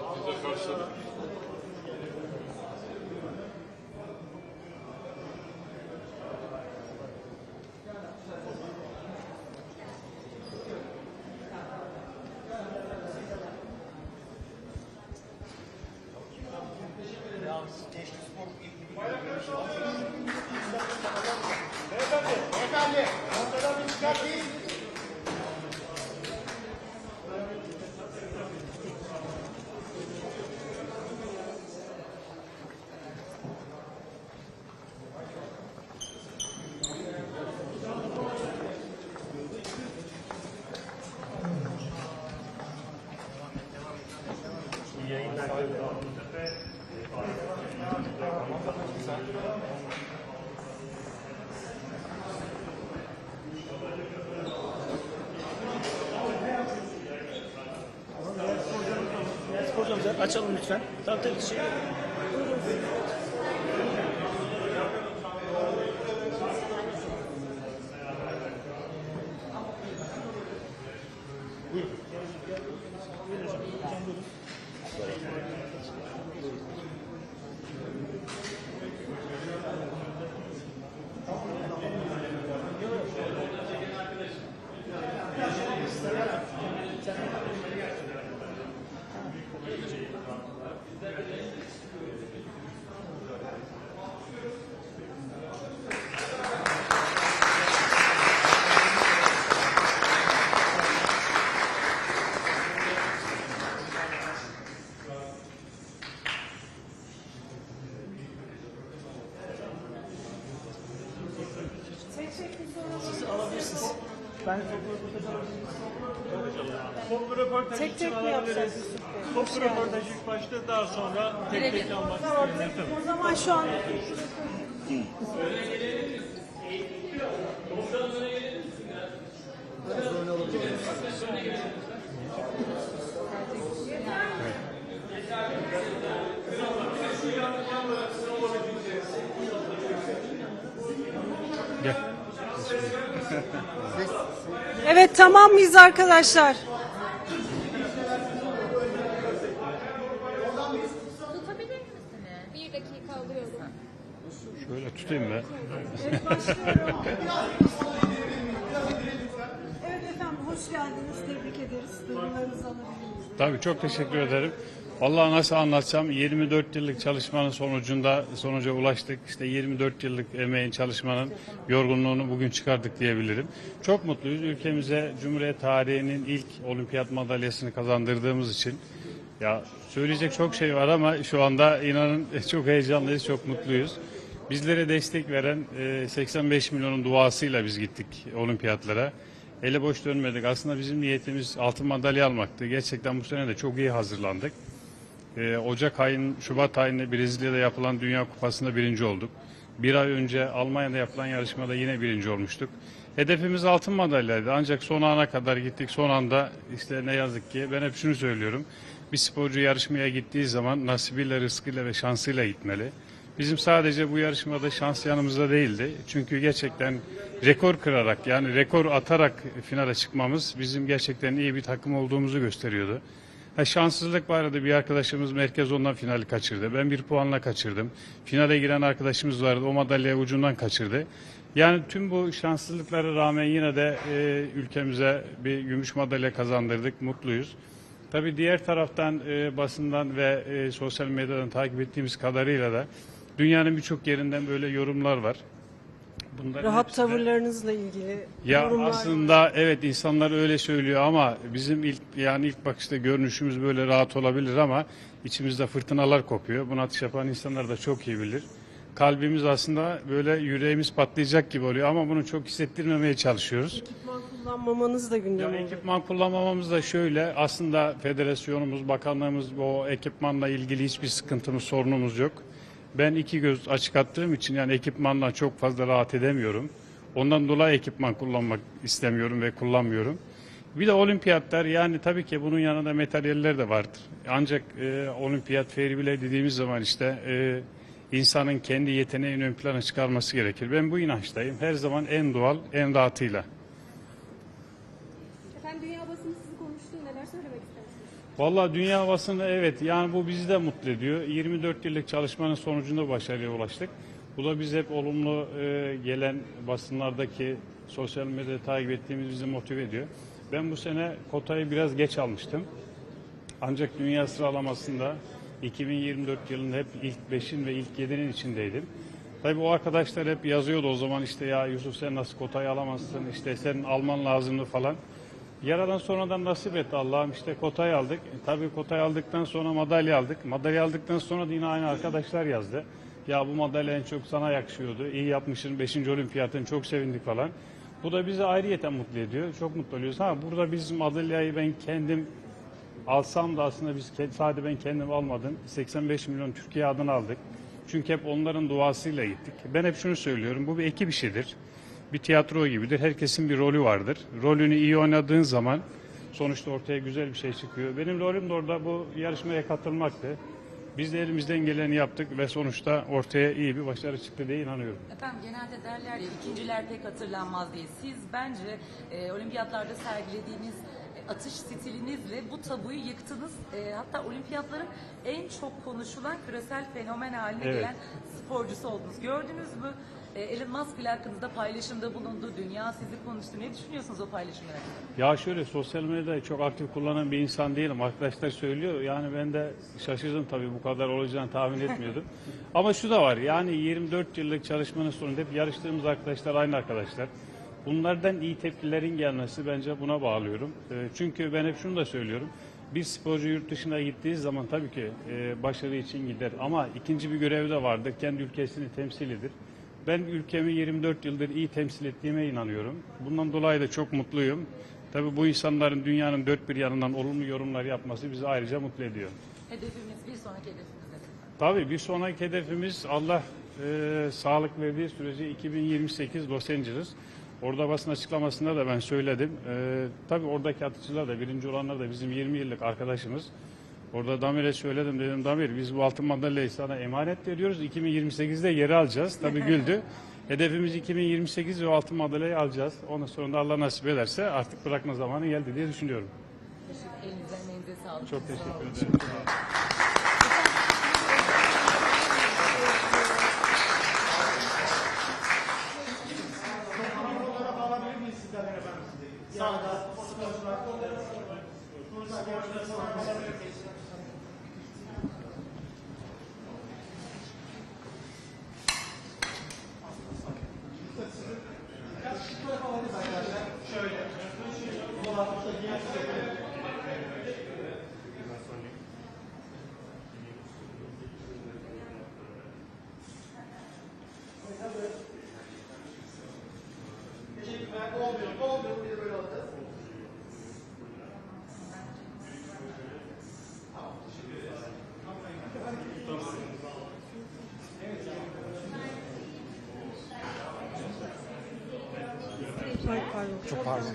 Biz de karşıladık. Hocamıza açalım lütfen. Tabii tabii. Şey. Siz alabilirsiniz. Ben Toplu röportaj Tek mi alabiliriz. yapacağız Yusuf Bey? Toplu röportaj ilk başta daha sonra tek tek almak isteyenler tabii. O zaman şu an gel. Evet tamam mıyız arkadaşlar? Tutabilir misiniz? Bir dakika alıyorum. Şöyle tutayım ben. Evet başlıyorum. Evet efendim hoş geldiniz. Tebrik ederiz. Duygularınızı alabilir miyiz? Tabii çok teşekkür ederim. Vallahi nasıl anlatsam 24 yıllık çalışmanın sonucunda sonuca ulaştık. İşte 24 yıllık emeğin çalışmanın yorgunluğunu bugün çıkardık diyebilirim. Çok mutluyuz. Ülkemize Cumhuriyet tarihinin ilk olimpiyat madalyasını kazandırdığımız için. Ya söyleyecek çok şey var ama şu anda inanın çok heyecanlıyız, çok mutluyuz. Bizlere destek veren e, 85 milyonun duasıyla biz gittik olimpiyatlara. Ele boş dönmedik. Aslında bizim niyetimiz altın madalya almaktı. Gerçekten bu sene de çok iyi hazırlandık. Ee, Ocak ayının, Şubat ayında Brezilya'da yapılan Dünya Kupası'nda birinci olduk. Bir ay önce Almanya'da yapılan yarışmada yine birinci olmuştuk. Hedefimiz altın madalyaydı ancak son ana kadar gittik. Son anda işte ne yazık ki ben hep şunu söylüyorum. Bir sporcu yarışmaya gittiği zaman nasibiyle, rızkıyla ve şansıyla gitmeli. Bizim sadece bu yarışmada şans yanımızda değildi. Çünkü gerçekten rekor kırarak yani rekor atarak finale çıkmamız bizim gerçekten iyi bir takım olduğumuzu gösteriyordu. Ha, şanssızlık var arada bir arkadaşımız merkez ondan finali kaçırdı. Ben bir puanla kaçırdım. Finale giren arkadaşımız vardı o madalyayı ucundan kaçırdı. Yani tüm bu şanssızlıklara rağmen yine de e, ülkemize bir gümüş madalya kazandırdık. Mutluyuz. Tabii diğer taraftan e, basından ve e, sosyal medyadan takip ettiğimiz kadarıyla da dünyanın birçok yerinden böyle yorumlar var. Bunların Rahat hepsi de- tavırlarınızla ilgili ya yorumlar. aslında evet insanlar öyle söylüyor ama bizim ilk yani ilk bakışta görünüşümüz böyle rahat olabilir ama içimizde fırtınalar kopuyor. Bunu atış yapan insanlar da çok iyi bilir. Kalbimiz aslında böyle yüreğimiz patlayacak gibi oluyor ama bunu çok hissettirmemeye çalışıyoruz. Ekipman kullanmamanız da Ya gündem oldu. ekipman kullanmamamız da şöyle aslında federasyonumuz, bakanlığımız o ekipmanla ilgili hiçbir sıkıntımız, sorunumuz yok. Ben iki göz açık attığım için yani ekipmanla çok fazla rahat edemiyorum. Ondan dolayı ekipman kullanmak istemiyorum ve kullanmıyorum. Bir de olimpiyatlar yani tabii ki bunun yanında materyaller de vardır. Ancak e, olimpiyat feyri dediğimiz zaman işte e, insanın kendi yeteneğini ön plana çıkarması gerekir. Ben bu inançtayım. Her zaman en doğal, en rahatıyla. Efendim dünya basını sizi konuştu. Neler söylemek istersiniz? Vallahi dünya havasını evet yani bu bizi de mutlu ediyor. 24 yıllık çalışmanın sonucunda başarıya ulaştık. Bu da biz hep olumlu e, gelen basınlardaki sosyal medyada takip ettiğimiz bizi motive ediyor. Ben bu sene kotayı biraz geç almıştım. Ancak dünya sıralamasında 2024 yılında hep ilk 5'in ve ilk 7'nin içindeydim. Tabii o arkadaşlar hep yazıyordu o zaman işte ya Yusuf sen nasıl kotayı alamazsın işte sen alman lazımdı falan. Yaradan sonradan nasip etti Allah'ım işte kotayı aldık. E, tabii kotayı aldıktan sonra madalya aldık. Madalya aldıktan sonra da yine aynı arkadaşlar yazdı. Ya bu madalya en çok sana yakışıyordu. İyi yapmışsın 5. olimpiyatın çok sevindik falan. Bu da bizi ayrıyeten mutlu ediyor. Çok mutlu oluyoruz. Ha burada biz madalyayı ben kendim alsam da aslında biz sadece ben kendim almadım. 85 milyon Türkiye adına aldık. Çünkü hep onların duasıyla gittik. Ben hep şunu söylüyorum. Bu bir ekip işidir. Bir tiyatro gibidir. Herkesin bir rolü vardır. Rolünü iyi oynadığın zaman sonuçta ortaya güzel bir şey çıkıyor. Benim rolüm de orada bu yarışmaya katılmaktı. Biz de elimizden geleni yaptık ve sonuçta ortaya iyi bir başarı çıktı diye inanıyorum. Efendim genelde derler ya ikinciler pek hatırlanmaz diye. Siz bence e, olimpiyatlarda sergilediğiniz atış stilinizle bu tabuyu yıktınız. E, hatta olimpiyatların en çok konuşulan küresel fenomen haline Evet. gelen sporcusu oldunuz. Gördünüz mü? E, Elon Musk ile hakkınızda paylaşımda bulundu. Dünya sizi konuştu. Ne düşünüyorsunuz o paylaşımlar hakkında? Ya şöyle sosyal medyayı çok aktif kullanan bir insan değilim. Arkadaşlar söylüyor. Yani ben de şaşırdım tabii bu kadar olacağını tahmin etmiyordum. Ama şu da var. Yani 24 yıllık çalışmanın sonunda hep yarıştığımız arkadaşlar aynı arkadaşlar. Bunlardan iyi tepkilerin gelmesi bence buna bağlıyorum. Ee, Çünkü ben hep şunu da söylüyorum. Bir sporcu yurt dışına gittiği zaman tabii ki e, başarı için gider. Ama ikinci bir görevi de vardır. Kendi ülkesini temsil edir. Ben ülkemi 24 yıldır iyi temsil ettiğime inanıyorum. Bundan dolayı da çok mutluyum. Tabii bu insanların dünyanın dört bir yanından olumlu yorumlar yapması bizi ayrıca mutlu ediyor. Hedefimiz bir sonraki hedefimiz. Tabii bir sonraki hedefimiz Allah e, sağlık verdiği sürece 2028 Los Angeles. Orada basın açıklamasında da ben söyledim. E, tabii oradaki atıcılar da birinci olanlar da bizim 20 yıllık arkadaşımız. Orada Damir'e söyledim dedim Damir biz bu altın madalyayı sana emanet veriyoruz. 2028'de yeri alacağız. Tabii güldü. Hedefimiz 2028 ve altın madalyayı alacağız. Ondan sonra da Allah nasip ederse artık bırakma zamanı geldi diye düşünüyorum. Elinize emeğinize sağlık. Çok teşekkür ederim. Biz sizden efendim size. Sağda, sporcular, sporcular, sporcular, Thank you. Ay pardon. Çok pardon.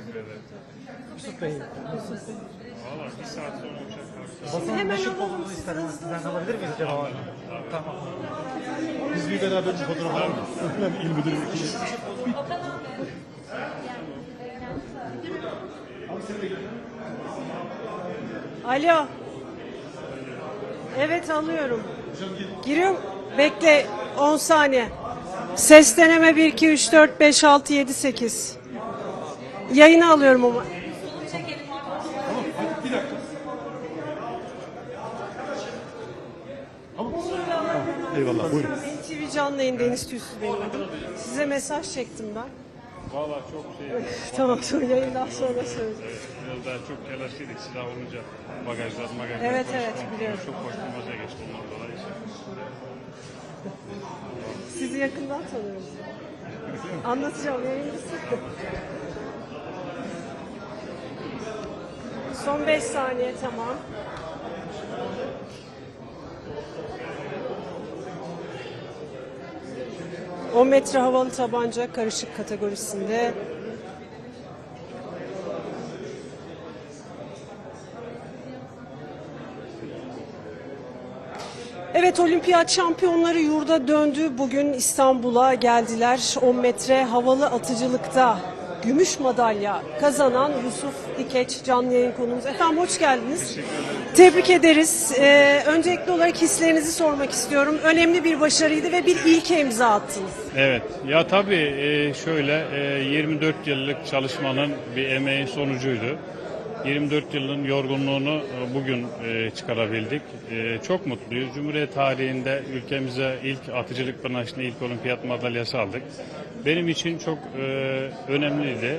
Yusuf Bey, Valla bir saat sonra uçak basın olduğunu sizi isterim. Sizden alabilir miyiz acaba? Tamam. Biz bir beraber bir fotoğraf alalım. İl müdürü Alo. Evet alıyorum. Giriyorum. Bekle 10 saniye. Ses deneme 1 2 3 4 5 6 7 8. Yayını alıyorum ama. Eyvallah buyurun. TV canlı yayın Deniz Tüysüz benim adım. Size mesaj çektim ben. Valla çok şey. tamam sonra yayından sonra söyleyeceğim. Biraz daha çok telaşlıydık silah olunca. Bagajlar, magajlar. Evet, koştum. evet, biliyorum. Çok koşturmaca geçti ondan dolayı. Sizi yakından tanıyorum. Anlatacağım yayıncısı. Son 5 saniye tamam. ...10 metre havalı tabanca karışık kategorisinde... Evet olimpiyat şampiyonları yurda döndü. Bugün İstanbul'a geldiler. 10 metre havalı atıcılıkta gümüş madalya kazanan Yusuf Dikeç canlı yayın konuğumuz. Efendim hoş geldiniz. Tebrik ederiz. Ee, öncelikli olarak hislerinizi sormak istiyorum. Önemli bir başarıydı ve bir ilke imza attınız. Evet. Ya tabii e, şöyle e, 24 yıllık çalışmanın bir emeğin sonucuydu. 24 yılın yorgunluğunu e, bugün e, çıkarabildik. E, Çok mutluyuz. Cumhuriyet tarihinde ülkemize ilk atıcılık branşında ilk olimpiyat madalyası aldık. Benim için çok önemliydi.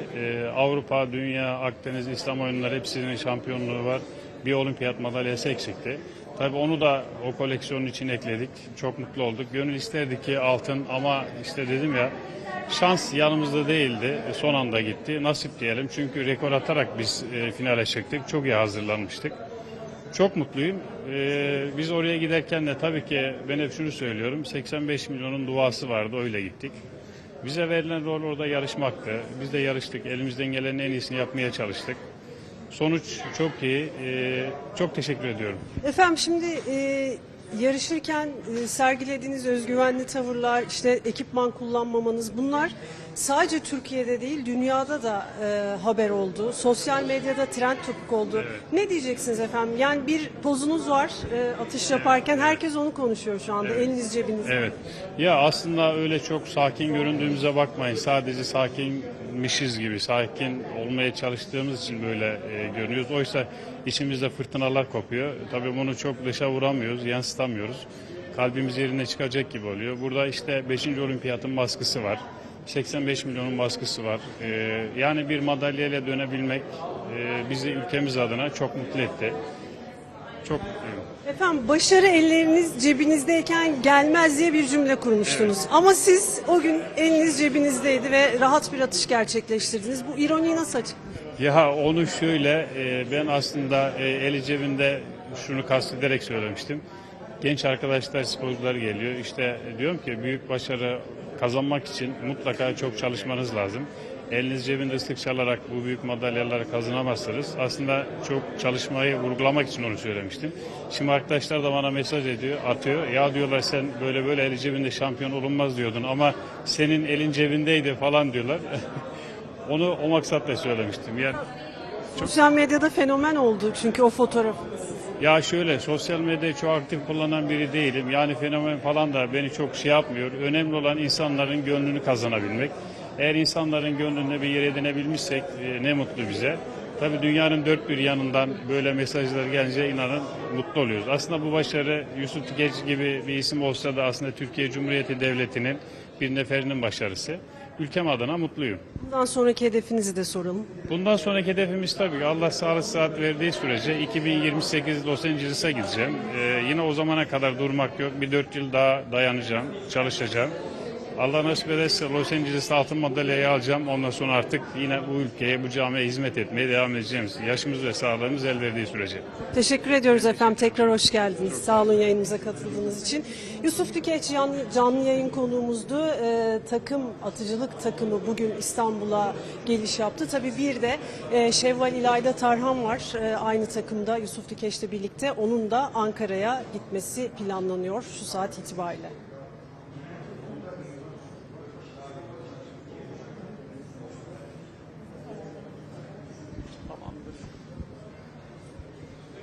Avrupa, Dünya, Akdeniz, İslam oyunları hepsinin şampiyonluğu var. Bir olimpiyat madalyası eksikti. Tabii onu da o koleksiyonun için ekledik. Çok mutlu olduk. Gönül isterdi ki altın ama işte dedim ya şans yanımızda değildi. Son anda gitti. Nasip diyelim. Çünkü rekor atarak biz e, finale çıktık. Çok iyi hazırlanmıştık. Çok mutluyum. Ee, biz oraya giderken de tabii ki ben hep şunu söylüyorum. 85 milyonun duası vardı. Öyle gittik. Bize verilen rol orada yarışmaktı. Biz de yarıştık. Elimizden gelenin en iyisini yapmaya çalıştık. Sonuç çok iyi. Ee, çok teşekkür ediyorum. Efendim şimdi e, yarışırken e, sergilediğiniz özgüvenli tavırlar, işte ekipman kullanmamanız bunlar sadece Türkiye'de değil dünyada da e, haber oldu. Sosyal medyada trend topik oldu. Ne diyeceksiniz efendim? Yani bir pozunuz var e, atış yaparken herkes onu konuşuyor şu anda. Eliniz cebinizde. Evet. Ya aslında öyle çok sakin göründüğümüze bakmayın. Sadece sakinmişiz gibi, sakin olmaya çalıştığımız için böyle e, görünüyoruz. Oysa içimizde fırtınalar kopuyor. Tabii bunu çok dışa vuramıyoruz, yansıtamıyoruz. Kalbimiz yerine çıkacak gibi oluyor. Burada işte 5. olimpiyatın baskısı var. 85 milyonun baskısı var. E, yani bir madalyayla dönebilmek e, bizi ülkemiz adına çok mutlu etti. Çok mutluyum. Efendim başarı elleriniz cebinizdeyken gelmez diye bir cümle kurmuştunuz. Ama siz o gün eliniz cebinizdeydi ve rahat bir atış gerçekleştirdiniz. Bu ironiyi nasıl açıklıyorsunuz? Ya onu şöyle, e, ben aslında e, eli cebinde şunu kastederek söylemiştim. Genç arkadaşlar, sporcular geliyor. İşte diyorum ki büyük başarı kazanmak için mutlaka çok çalışmanız lazım. Eliniz cebinde ıslık çalarak bu büyük madalyaları kazanamazsınız. Aslında çok çalışmayı vurgulamak için onu söylemiştim. Şimdi arkadaşlar da bana mesaj ediyor, atıyor. Ya diyorlar sen böyle böyle eli cebinde şampiyon olunmaz diyordun ama senin elin cebindeydi falan diyorlar. onu o maksatla söylemiştim. Yani Sosyal medyada fenomen oldu çünkü o fotoğraf. Ya şöyle sosyal medyayı çok aktif kullanan biri değilim. Yani fenomen falan da beni çok şey yapmıyor. Önemli olan insanların gönlünü kazanabilmek. Eğer insanların gönlünde bir yer edinebilmişsek e, ne mutlu bize. Tabii dünyanın dört bir yanından böyle mesajlar gelince inanın mutlu oluyoruz. Aslında bu başarı Yusuf Tükeç gibi bir isim olsa da aslında Türkiye Cumhuriyeti Devleti'nin bir neferinin başarısı. Ülkem adına mutluyum. Bundan sonraki hedefinizi de soralım. Bundan sonraki hedefimiz tabii Allah sağlık saat verdiği sürece 2028 Los Angeles'a gideceğim. Ee, yine o zamana kadar durmak yok. Bir dört yıl daha dayanacağım, çalışacağım. Allah nasip ederse Los Angeles'ta altın madalyayı alacağım. Ondan sonra artık yine bu ülkeye, bu camiye hizmet etmeye devam edeceğiz. Yaşımız ve sağlığımız el verdiği sürece. Teşekkür ediyoruz efendim. Tekrar hoş geldiniz. Sağ olun yayınımıza katıldığınız için. Yusuf Tükeç canlı, canlı yayın konuğumuzdu. Ee, takım, atıcılık takımı bugün İstanbul'a geliş yaptı. Tabii bir de e, Şevval İlayda Tarhan var. E, aynı takımda Yusuf Tükeç'le birlikte. Onun da Ankara'ya gitmesi planlanıyor şu saat itibariyle.